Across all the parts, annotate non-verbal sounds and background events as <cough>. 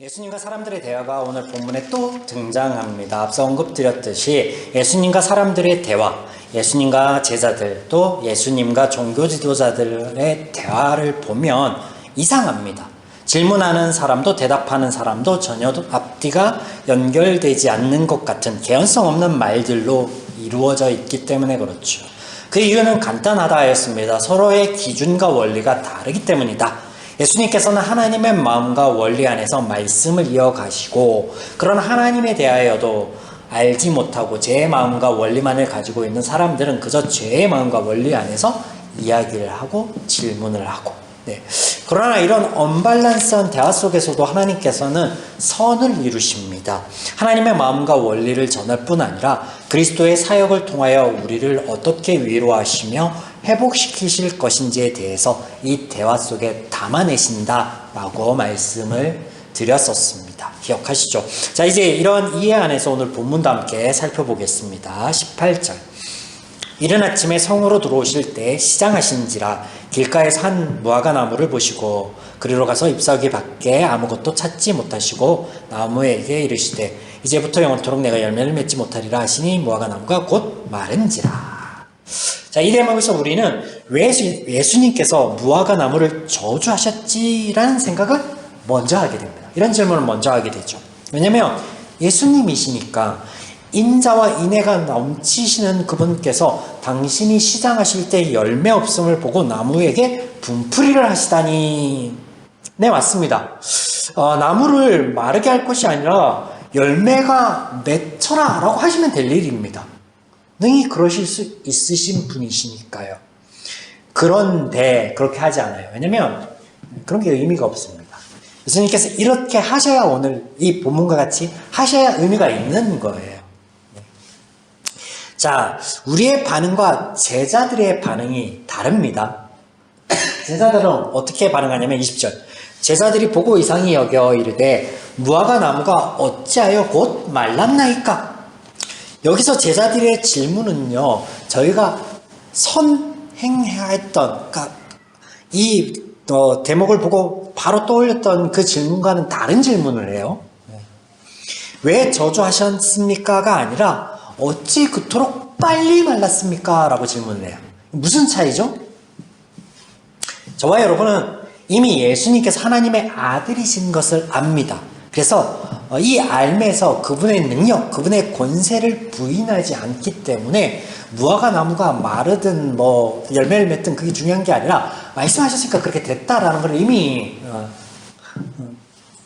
예수님과 사람들의 대화가 오늘 본문에 또 등장합니다. 앞서 언급드렸듯이 예수님과 사람들의 대화, 예수님과 제자들, 또 예수님과 종교 지도자들의 대화를 보면 이상합니다. 질문하는 사람도 대답하는 사람도 전혀 앞뒤가 연결되지 않는 것 같은 개연성 없는 말들로 이루어져 있기 때문에 그렇죠. 그 이유는 간단하다 하였습니다. 서로의 기준과 원리가 다르기 때문이다. 예수님께서는 하나님의 마음과 원리 안에서 말씀을 이어가시고 그런 하나님에 대하여도 알지 못하고 제 마음과 원리만을 가지고 있는 사람들은 그저 죄의 마음과 원리 안에서 이야기를 하고 질문을 하고 네. 그러나 이런 언밸런스한 대화 속에서도 하나님께서는 선을 이루십니다. 하나님의 마음과 원리를 전할 뿐 아니라 그리스도의 사역을 통하여 우리를 어떻게 위로하시며 회복시키실 것인지에 대해서 이 대화 속에 담아내신다라고 말씀을 드렸었습니다. 기억하시죠? 자, 이제 이런 이해 안에서 오늘 본문도 함께 살펴보겠습니다. 18절. 이른 아침에 성으로 들어오실 때 시장하신지라 길가에서 한 무화과 나무를 보시고 그리로 가서 잎사귀 밖에 아무것도 찾지 못하시고 나무에게 이르시되 이제부터 영원토록 내가 열매를 맺지 못하리라 하시니 무화과 나무가 곧 마른지라. 자, 이 대목에서 우리는 왜 예수님께서 무화과 나무를 저주하셨지라는 생각을 먼저 하게 됩니다. 이런 질문을 먼저 하게 되죠. 왜냐면 예수님이시니까 인자와 인애가 넘치시는 그분께서 당신이 시장하실 때 열매 없음을 보고 나무에게 분풀이를 하시다니. 네, 맞습니다. 어, 나무를 마르게 할 것이 아니라 열매가 맺혀라 라고 하시면 될 일입니다. 능히 그러실 수 있으신 분이시니까요. 그런데 그렇게 하지 않아요. 왜냐면 그런 게 의미가 없습니다. 예수님께서 이렇게 하셔야 오늘 이 본문과 같이 하셔야 의미가 있는 거예요. 자, 우리의 반응과 제자들의 반응이 다릅니다. <coughs> 제자들은 어떻게 반응하냐면 20절. 제자들이 보고 이상히 여겨 이르되 무화과 나무가 어찌하여 곧 말랐나이까? 여기서 제자들의 질문은요, 저희가 선행해야 했던, 그러니까 이 어, 대목을 보고 바로 떠올렸던 그 질문과는 다른 질문을 해요. 왜 저주하셨습니까가 아니라 어찌 그토록 빨리 말랐습니까? 라고 질문을 해요. 무슨 차이죠? 저와 여러분은 이미 예수님께서 하나님의 아들이신 것을 압니다. 그래서 어, 이 알매에서 그분의 능력, 그분의 권세를 부인하지 않기 때문에 무화과 나무가 마르든 뭐 열매를 맺든 그게 중요한 게 아니라 말씀하셨으니까 그렇게 됐다라는 걸 이미 어, 어,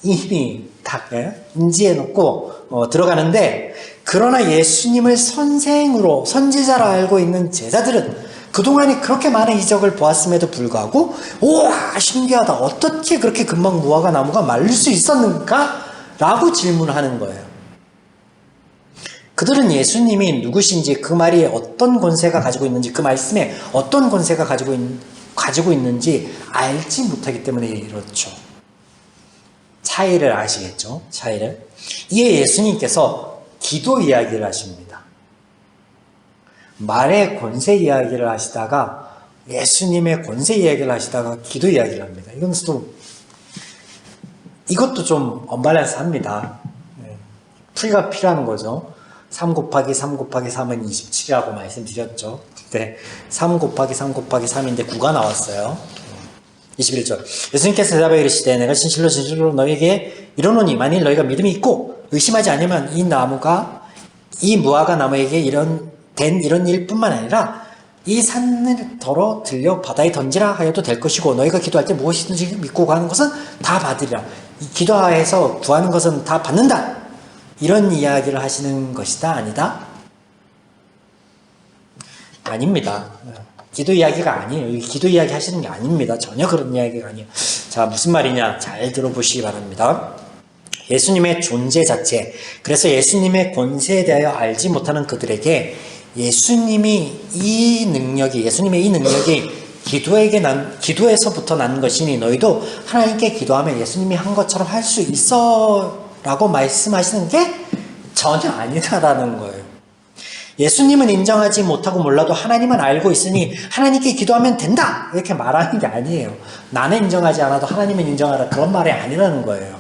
이미 다 예, 인지해 놓고 어, 들어가는데 그러나 예수님을 선생으로 선지자로 알고 있는 제자들은 그동안에 그렇게 많은 이적을 보았음에도 불구하고 우와 신기하다 어떻게 그렇게 금방 무화과 나무가 말릴 수 있었는가? 라고 질문하는 거예요. 그들은 예수님이 누구신지 그 말이 어떤 권세가 가지고 있는지 그 말씀에 어떤 권세가 가지고, 있, 가지고 있는지 알지 못하기 때문에 이렇죠. 차이를 아시겠죠? 차이를. 이에 예수님께서 기도 이야기를 하십니다. 말의 권세 이야기를 하시다가 예수님의 권세 이야기를 하시다가 기도 이야기를 합니다. 이건 또 이것도 좀 언밸런스 합니다. 네. 풀이가 필요한 거죠. 3 곱하기 3 곱하기 3은 27이라고 말씀드렸죠. 네. 3 곱하기 3 곱하기 3인데 9가 나왔어요. 21절. 예수님께서 대답하여 이르시되 내가 진실로 진실로 너에게 이러노니 만일 너희가 믿음이 있고 의심하지 않으면 이 나무가 이 무화과 나무에게 이런 된 이런 일뿐만 아니라 이 산을 덜어 들려 바다에 던지라 하여도 될 것이고 너희가 기도할 때 무엇이든지 믿고 가는 것은 다 받으리라. 이 기도하에서 구하는 것은 다 받는다. 이런 이야기를 하시는 것이다 아니다? 아닙니다. 기도 이야기가 아니에요. 기도 이야기 하시는 게 아닙니다. 전혀 그런 이야기가 아니에요. 자, 무슨 말이냐? 잘 들어보시기 바랍니다. 예수님의 존재 자체, 그래서 예수님의 권세에 대하여 알지 못하는 그들에게 예수님이 이 능력이, 예수님의 이 능력이 기도에게 난, 기도에서부터 난 것이니 너희도 하나님께 기도하면 예수님이 한 것처럼 할 수 있어 라고 말씀하시는 게 전혀 아니다라는 거예요. 예수님은 인정하지 못하고 몰라도 하나님은 알고 있으니 하나님께 기도하면 된다! 이렇게 말하는 게 아니에요. 나는 인정하지 않아도 하나님은 인정하라. 그런 말이 아니라는 거예요.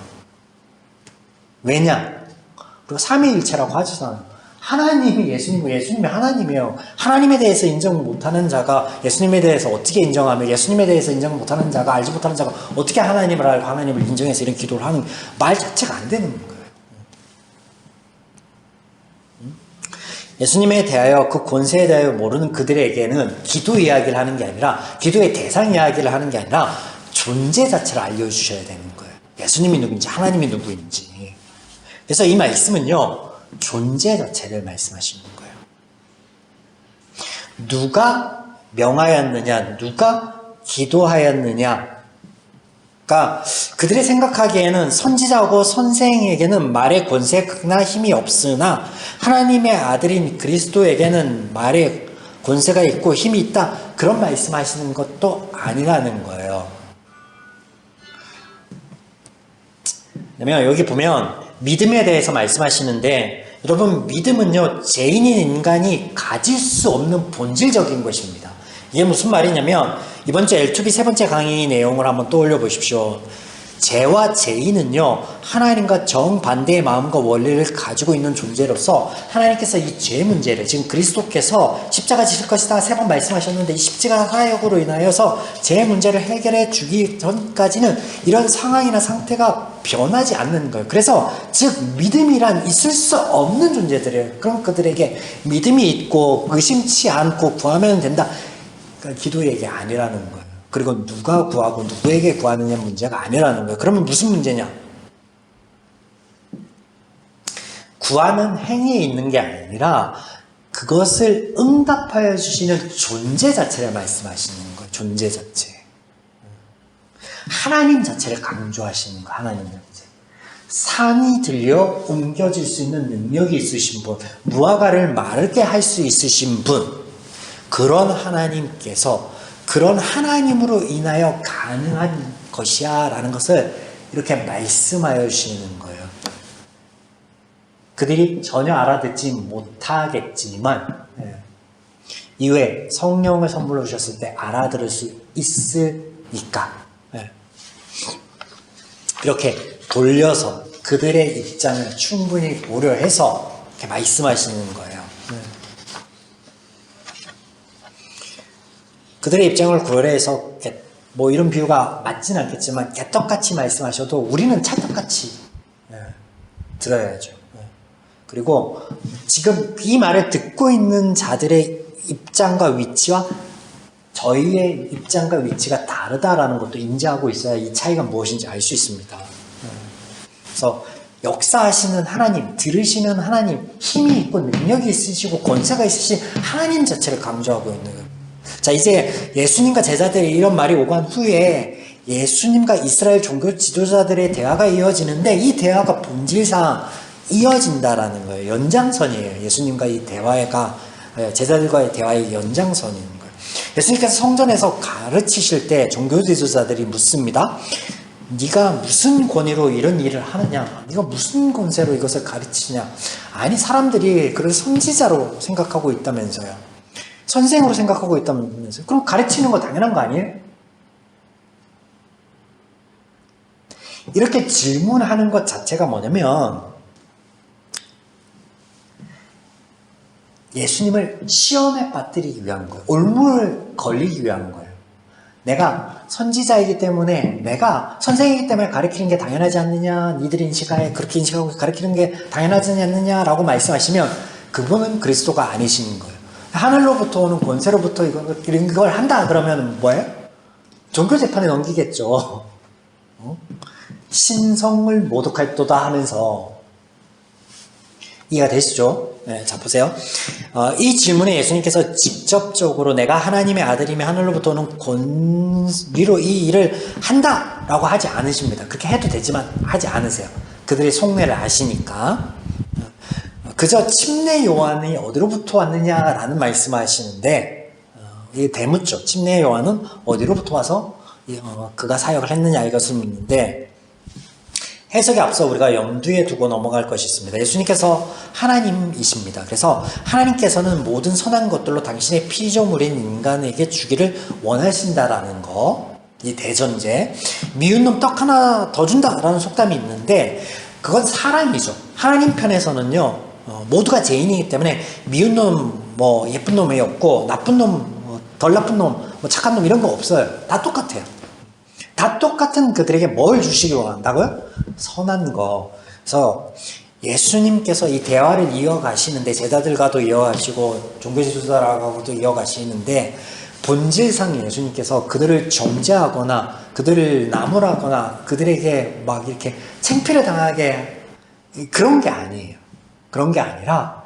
왜냐? 그리고 삼위일체라고 하잖아요. 하나님이 예수님이고 예수님이 하나님이에요. 하나님에 대해서 인정 못하는 자가 예수님에 대해서 어떻게 인정하며 예수님에 대해서 인정 못하는 자가 알지 못하는 자가 어떻게 하나님을 알고 하나님을 인정해서 이런 기도를 하는 말 자체가 안 되는 거예요. 예수님에 대하여 그 권세에 대하여 모르는 그들에게는 기도 이야기를 하는 게 아니라 기도의 대상 이야기를 하는 게 아니라 존재 자체를 알려주셔야 되는 거예요. 예수님이 누구인지 하나님이 누구인지. 그래서 이 말씀은요. 존재 자체를 말씀하시는 거예요. 누가 명하였느냐, 누가 기도하였느냐, 가 그들이 생각하기에는 선지자고 선생에게는 말의 권세나 힘이 없으나 하나님의 아들인 그리스도에게는 말의 권세가 있고 힘이 있다 그런 말씀하시는 것도 아니라는 거예요. 그러면 여기 보면 믿음에 대해서 말씀하시는데 여러분 믿음은요 죄인인 인간이 가질 수 없는 본질적인 것입니다. 이게 무슨 말이냐면 이번 주 L2B 세 번째 강의 내용을 한번 떠올려 보십시오. 죄와 죄인은요 하나님과 정반대의 마음과 원리를 가지고 있는 존재로서 하나님께서 이 죄 문제를 지금 그리스도께서 십자가 지실 것이다 세 번 말씀하셨는데 이 십자가 사역으로 인하여서 죄 문제를 해결해 주기 전까지는 이런 상황이나 상태가 변하지 않는 거예요. 그래서 즉 믿음이란 있을 수 없는 존재들이에요. 그럼 그들에게 믿음이 있고 의심치 않고 구하면 된다. 그러니까 기도 얘기 아니라는 거예요. 그리고 누가 구하고 누구에게 구하느냐 문제가 아니라는 거예요. 그러면 무슨 문제냐? 구하는 행위에 있는 게 아니라 그것을 응답하여 주시는 존재 자체를 말씀하시는 거예요. 존재 자체. 하나님 자체를 강조하시는 거 하나님 자체. 산이 들려 옮겨질 수 있는 능력이 있으신 분, 무화과를 마르게 할 수 있으신 분, 그런 하나님께서 그런 하나님으로 인하여 가능한 것이야 라는 것을 이렇게 말씀하여 주시는 거예요. 그들이 전혀 알아듣지 못하겠지만 예, 이후에 성령을 선물로 주셨을 때 알아들을 수 있으니까 예, 이렇게 돌려서 그들의 입장을 충분히 고려해서 이렇게 말씀하시는 거예요. 예. 그들의 입장을 고려해서 뭐 이런 비유가 맞진 않겠지만 개떡같이 말씀하셔도 우리는 찰떡같이 예, 들어야죠. 예. 그리고 지금 이 말을 듣고 있는 자들의 입장과 위치와 저희의 입장과 위치가 다르다라는 것도 인지하고 있어야 이 차이가 무엇인지 알 수 있습니다. 예. 그래서 역사하시는 하나님, 들으시는 하나님, 힘이 있고 능력이 있으시고 권세가 있으신 하나님 자체를 강조하고 있는 거예요. 자, 이제 예수님과 제자들이 이런 말이 오간 후에 예수님과 이스라엘 종교 지도자들의 대화가 이어지는데 이 대화가 본질상 이어진다라는 거예요. 연장선이에요. 예수님과 이 대화가 제자들과의 대화의 연장선인 거예요. 예수님께서 성전에서 가르치실 때 종교 지도자들이 묻습니다. 네가 무슨 권위로 이런 일을 하느냐? 네가 무슨 권세로 이것을 가르치냐? 아니 사람들이 그를 선지자로 생각하고 있다면서요. 선생으로 생각하고 있다면서요. 그럼 가르치는 거 당연한 거 아니에요? 이렇게 질문하는 것 자체가 뭐냐면 예수님을 시험에 빠뜨리기 위한 거예요. 올무를 걸리기 위한 거예요. 내가 선지자이기 때문에 내가 선생이기 때문에 가르치는 게 당연하지 않느냐 니들이 인식하에 그렇게 인식하고 가르치는 게 당연하지 않느냐라고 말씀하시면 그분은 그리스도가 아니신 거예요. 하늘로부터 오는 권세로부터 이걸, 이런 걸 한다 그러면 뭐예요? 종교 재판에 넘기겠죠. 어? 신성을 모독할도다 하면서 이해가 되시죠? 네, 자 보세요. 어, 이 질문에 예수님께서 직접적으로 내가 하나님의 아들이며 하늘로부터 오는 권위로 이 일을 한다라고 하지 않으십니다. 그렇게 해도 되지만 하지 않으세요. 그들의 속내를 아시니까. 그저 침례 요한이 어디로부터 왔느냐라는 말씀하시는데 어, 이 대묻죠. 침례 요한은 어디로부터 와서 어, 그가 사역을 했느냐 이것을 묻는데 해석에 앞서 우리가 염두에 두고 넘어갈 것이 있습니다. 예수님께서 하나님이십니다. 그래서 하나님께서는 모든 선한 것들로 당신의 피조물인 인간에게 주기를 원하신다라는 거, 이 대전제. 미운 놈 떡 하나 더 준다라는 속담이 있는데 그건 사람이죠. 하나님 편에서는요, 어, 모두가 죄인이기 때문에 미운 놈, 뭐 예쁜 놈이 없고 나쁜 놈, 뭐덜 나쁜 놈, 뭐 착한 놈 이런 거 없어요. 다 똑같아요. 다 똑같은 그들에게 뭘 주시기 원한다고요? 선한 거. 그래서 예수님께서 이 대화를 이어가시는데 제자들과도 이어가시고 종교지도자라고도 이어가시는데 본질상 예수님께서 그들을 정죄하거나 그들을 나무라거나 그들에게 막 이렇게 창피를 당하게 그런 게 아니에요. 그런 게 아니라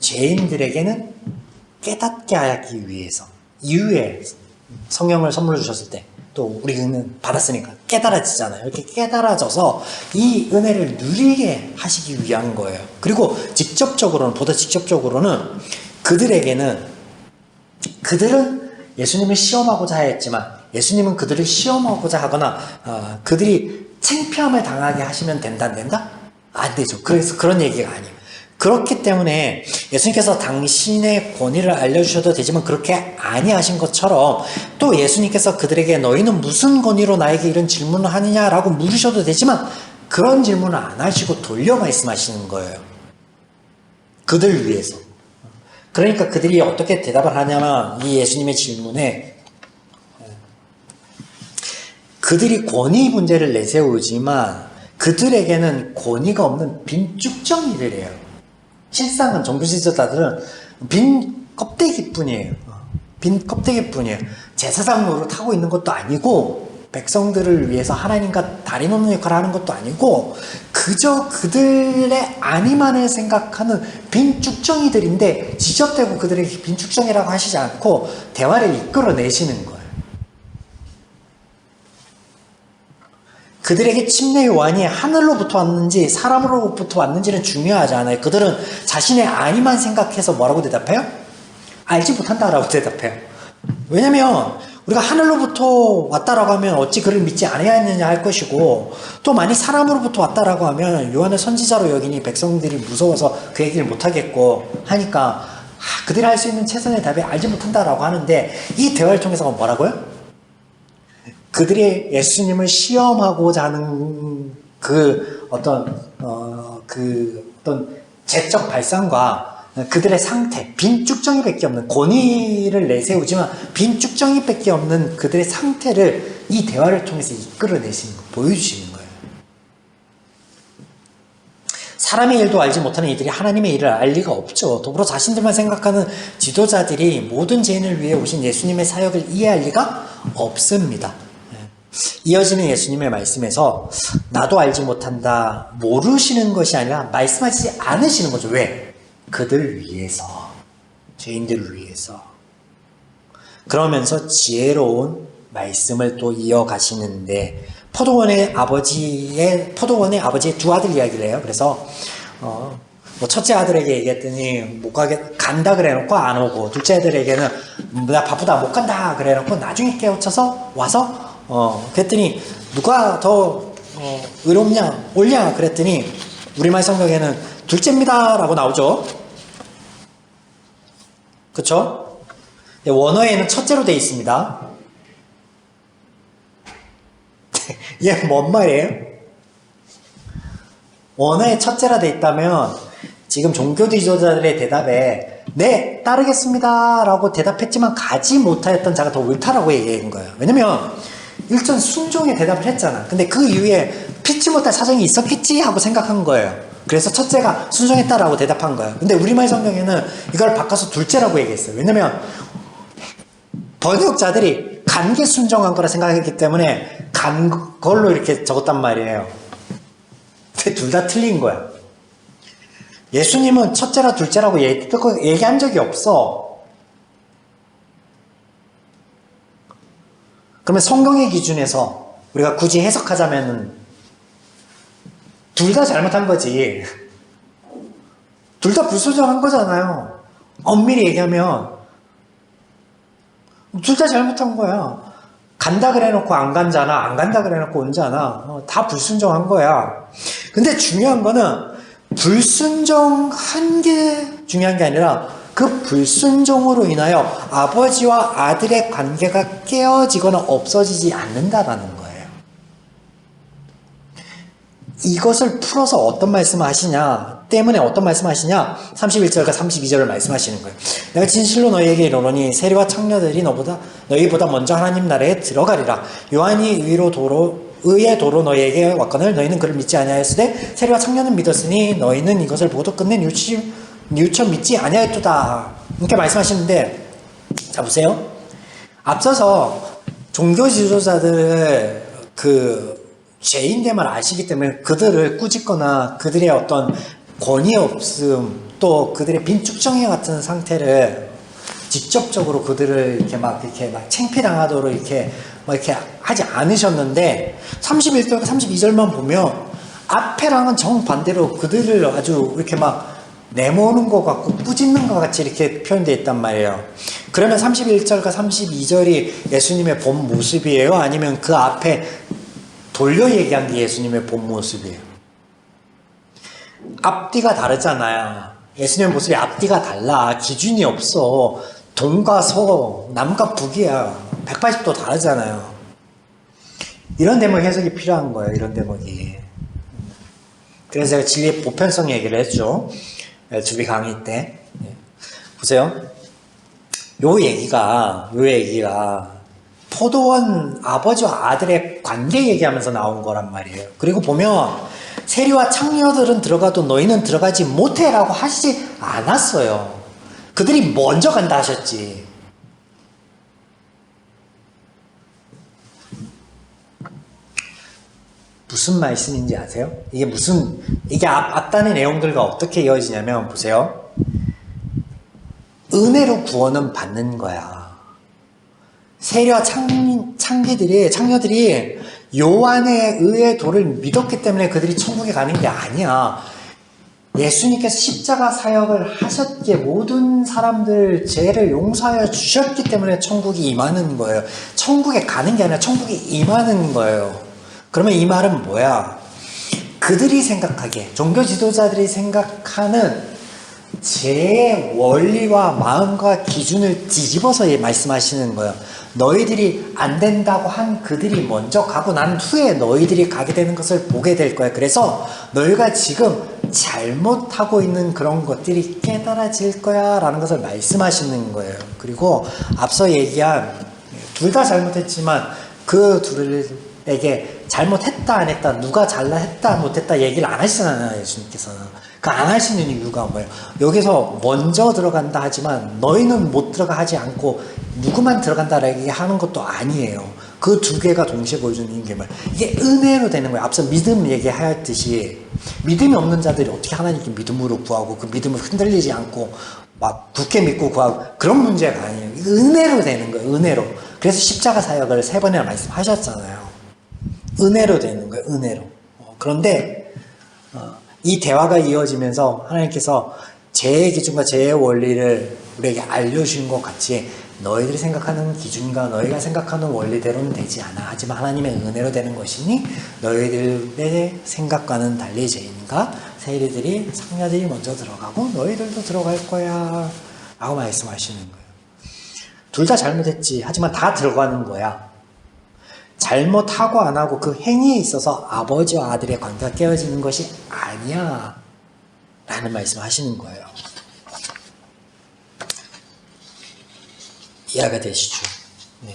죄인들에게는 깨닫게 하기 위해서 이후에 성령을 선물로 주셨을 때 또 우리는 받았으니까 깨달아지잖아요. 이렇게 깨달아져서 이 은혜를 누리게 하시기 위한 거예요. 그리고 직접적으로는 보다 직접적으로는 그들에게는 그들은 예수님을 시험하고자 했지만 예수님은 그들을 시험하고자 하거나 어, 그들이 창피함을 당하게 하시면 된다 안 된다? 안 되죠. 그래서 그런 얘기가 아니에요. 그렇기 때문에 예수님께서 당신의 권위를 알려주셔도 되지만 그렇게 아니하신 것처럼 또 예수님께서 그들에게 너희는 무슨 권위로 나에게 이런 질문을 하느냐라고 물으셔도 되지만 그런 질문을 안 하시고 돌려 말씀하시는 거예요. 그들 위해서. 그러니까 그들이 어떻게 대답을 하냐면 이 예수님의 질문에 그들이 권위 문제를 내세우지만 그들에게는 권위가 없는 빈 쭉정이들이에요. 실상은 종교지도자들은 빈 껍데기뿐이에요. 빈 껍데기뿐이에요. 제사장 노릇 하고 있는 것도 아니고 백성들을 위해서 하나님과 다리 놓는 역할을 하는 것도 아니고 그저 그들의 안위만을 생각하는 빈 쭉정이들인데 지적되고 그들에게 빈 쭉정이라고 하시지 않고 대화를 이끌어내시는 거예요. 그들에게 침례 요한이 하늘로부터 왔는지 사람으로부터 왔는지는 중요하지 않아요. 그들은 자신의 안위만 생각해서 뭐라고 대답해요? 알지 못한다라고 <laughs> 대답해요. 왜냐면 우리가 하늘로부터 왔다라고 하면 어찌 그를 믿지 아니하느냐 할 것이고 또 만약 사람으로부터 왔다라고 하면 요한을 선지자로 여기니 백성들이 무서워서 그 얘기를 못하겠고 하니까 아, 그들이 할 수 있는 최선의 답이 알지 못한다라고 하는데 이 대화를 통해서 뭐라고요? 그들이 예수님을 시험하고자 하는 그 어떤 어 그 어떤 재적 발상과 그들의 상태, 빈 쭉정이밖에 없는 권위를 내세우지만 빈 쭉정이밖에 없는 그들의 상태를 이 대화를 통해서 이끌어내시는 거, 보여주시는 거예요. 사람의 일도 알지 못하는 이들이 하나님의 일을 알 리가 없죠. 더불어 자신들만 생각하는 지도자들이 모든 죄인을 위해 오신 예수님의 사역을 이해할 리가 없습니다. 이어지는 예수님의 말씀에서 나도 알지 못한다 모르시는 것이 아니라 말씀하시지 않으시는 거죠. 왜? 그들 위해서 죄인들을 위해서 그러면서 지혜로운 말씀을 또 이어가시는데 포도원의 아버지의 포도원의 아버지의 두 아들 이야기를 해요. 그래서 어, 뭐 첫째 아들에게 얘기했더니 못 가게 간다 그래놓고 안 오고 둘째 아들에게는 나 바쁘다 못 간다 그래놓고 나중에 깨우쳐서 와서 어, 그랬더니 누가 더 어, 의롭냐, 옳냐 그랬더니 우리말 성경에는 둘째입니다라고 나오죠. 그쵸? 원어에는 첫째로 되어 있습니다. <laughs> 이게 뭔 말이에요? 원어에 첫째라 되어 있다면 지금 종교 지도자들의 대답에 네 따르겠습니다라고 대답했지만 가지 못하였던 자가 더 옳다라고 얘기한 거예요. 왜냐면 일전 순종에 대답을 했잖아. 근데 그 이후에 피치 못할 사정이 있었겠지 하고 생각한 거예요. 그래서 첫째가 순종했다라고 대답한 거예요. 근데 우리말 성경에는 이걸 바꿔서 둘째라고 얘기했어요. 왜냐면 번역자들이 간게 순종한 거라 생각했기 때문에 간 걸로 이렇게 적었단 말이에요. 근데 둘 다 틀린 거야. 예수님은 첫째라 둘째라고 얘기, 얘기한 적이 없어. 그러면 성경의 기준에서 우리가 굳이 해석하자면은 둘 다 잘못한 거지. 둘 다 불순종한 거잖아요. 엄밀히 얘기하면 둘 다 잘못한 거야. 간다 그래놓고 안 간잖아. 안 간다 그래놓고 온잖아. 어, 다 불순종한 거야. 근데 중요한 거는 불순종한 게 중요한 게 아니라 그 불순종으로 인하여 아버지와 아들의 관계가 깨어지거나 없어지지 않는다라는 거예요. 이것을 풀어서 어떤 말씀을 하시냐 때문에 어떤 말씀을 하시냐 31절과 32절을 말씀하시는 거예요 내가 진실로 너희에게 이르노니 세리와 창녀들이 너보다 너희보다 먼저 하나님 나라에 들어가리라 요한이 의로 도로 의의 도로 너희에게 왔거늘 너희는 그를 믿지 아니하였으되 세리와 창녀는 믿었으니 너희는 이것을 모두 끝내 뉘우치, 뉘우쳐 믿지 아니하였도다. 이렇게 말씀하시는데 자 보세요. 앞서서 종교 지도자들을 그 죄인됨을 아시기 때문에 그들을 꾸짖거나 그들의 어떤 권위 없음 또 그들의 빈축정회 같은 상태를 직접적으로 그들을 이렇게 막 이렇게 막 챙피당하도록 이렇게 막 이렇게 하지 않으셨는데 31절과 32절만 보면 앞에랑은 정반대로 그들을 아주 이렇게 막 내모는 것 같고 꾸짖는 것 같이 이렇게 표현되어 있단 말이에요. 그러면 31절과 32절이 예수님의 본 모습이에요? 아니면 그 앞에 돌려 얘기한 게 예수님의 본 모습이에요? 앞뒤가 다르잖아요. 예수님의 모습이 앞뒤가 달라. 기준이 없어. 동과 서, 남과 북이야. 180도 다르잖아요. 이런 대목 해석이 필요한 거예요. 이런 대목이. 그래서 제가 진리의 보편성 얘기를 했죠. 주비 강의 때. 예. 보세요. 요 얘기가, 요 얘기가 포도원 아버지와 아들의 관계 얘기하면서 나온 거란 말이에요. 그리고 보면 세리와 창녀들은 들어가도 너희는 들어가지 못해라고 하시지 않았어요. 그들이 먼저 간다 하셨지. 무슨 말씀인지 아세요? 이게 무슨 이게 앞, 앞단의 내용들과 어떻게 이어지냐면 보세요. 은혜로 구원은 받는 거야. 세리와 창, 창기들이 창녀들이 요한의 의의 도를 믿었기 때문에 그들이 천국에 가는 게 아니야. 예수님께서 십자가 사역을 하셨기에 모든 사람들 죄를 용서하여 주셨기 때문에 천국이 임하는 거예요. 천국에 가는 게 아니라 천국에 임하는 거예요. 그러면 이 말은 뭐야? 그들이 생각하기에, 종교 지도자들이 생각하는 제 원리와 마음과 기준을 뒤집어서 말씀하시는 거예요. 너희들이 안 된다고 한 그들이 먼저 가고 난 후에 너희들이 가게 되는 것을 보게 될 거야. 그래서 너희가 지금 잘못하고 있는 그런 것들이 깨달아질 거야. 라는 것을 말씀하시는 거예요. 그리고 앞서 얘기한 둘 다 잘못했지만 그 둘에게 잘못했다 안 했다 누가 잘나 했다 못했다 얘기를 안 하시잖아요. 예수님께서는. 그 안 하시는 이유가 뭐예요? 여기서 먼저 들어간다 하지만 너희는 못 들어가 하지 않고 누구만 들어간다라고 하는 것도 아니에요. 그 두 개가 동시에 보여주는 게 뭐예요? 이게 은혜로 되는 거예요. 앞서 믿음 얘기하였듯이 믿음이 없는 자들이 어떻게 하나님께 믿음으로 구하고 그 믿음을 흔들리지 않고 막 굳게 믿고 구하고 그런 문제가 아니에요. 은혜로 되는 거예요. 은혜로. 그래서 십자가 사역을 세 번이나 말씀하셨잖아요. 은혜로 되는 거예요. 은혜로. 어, 그런데 어, 이 대화가 이어지면서 하나님께서 제 기준과 제 원리를 우리에게 알려주신 것 같이 너희들이 생각하는 기준과 너희가 생각하는 원리대로는 되지 않아. 하지만 하나님의 은혜로 되는 것이니 너희들의 생각과는 달리 죄인과 세리들이 상녀들이 먼저 들어가고 너희들도 들어갈 거야. 라고 말씀하시는 거예요. 둘 다 잘못했지. 하지만 다 들어가는 거야. 잘못하고 안 하고 그 행위에 있어서 아버지와 아들의 관계가 깨어지는 것이 아니야. 라는 말씀 하시는 거예요. 이해가 되시죠? 네.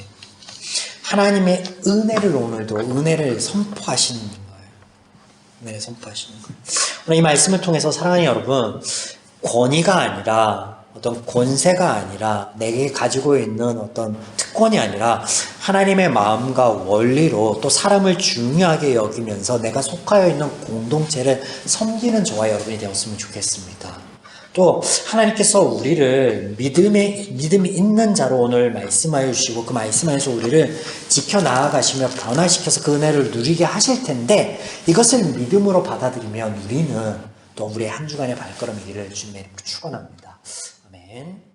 하나님의 은혜를 오늘도 은혜를 선포하시는 거예요. 네, 선포하시는 거예요. 오늘 이 말씀을 통해서 사랑하는 여러분, 권위가 아니라 어떤 권세가 아니라 내게 가지고 있는 어떤 특권이 아니라 하나님의 마음과 원리로 또 사람을 중요하게 여기면서 내가 속하여 있는 공동체를 섬기는 저와 여러분이 되었으면 좋겠습니다. 또 하나님께서 우리를 믿음에 믿음이 있는 자로 오늘 말씀하여 주시고 그 말씀하여서 우리를 지켜 나아가시며 변화시켜서 그 은혜를 누리게 하실 텐데 이것을 믿음으로 받아들이면 우리는 또 우리의 한 주간의 발걸음 길을 주님의 축원합니다. 아멘.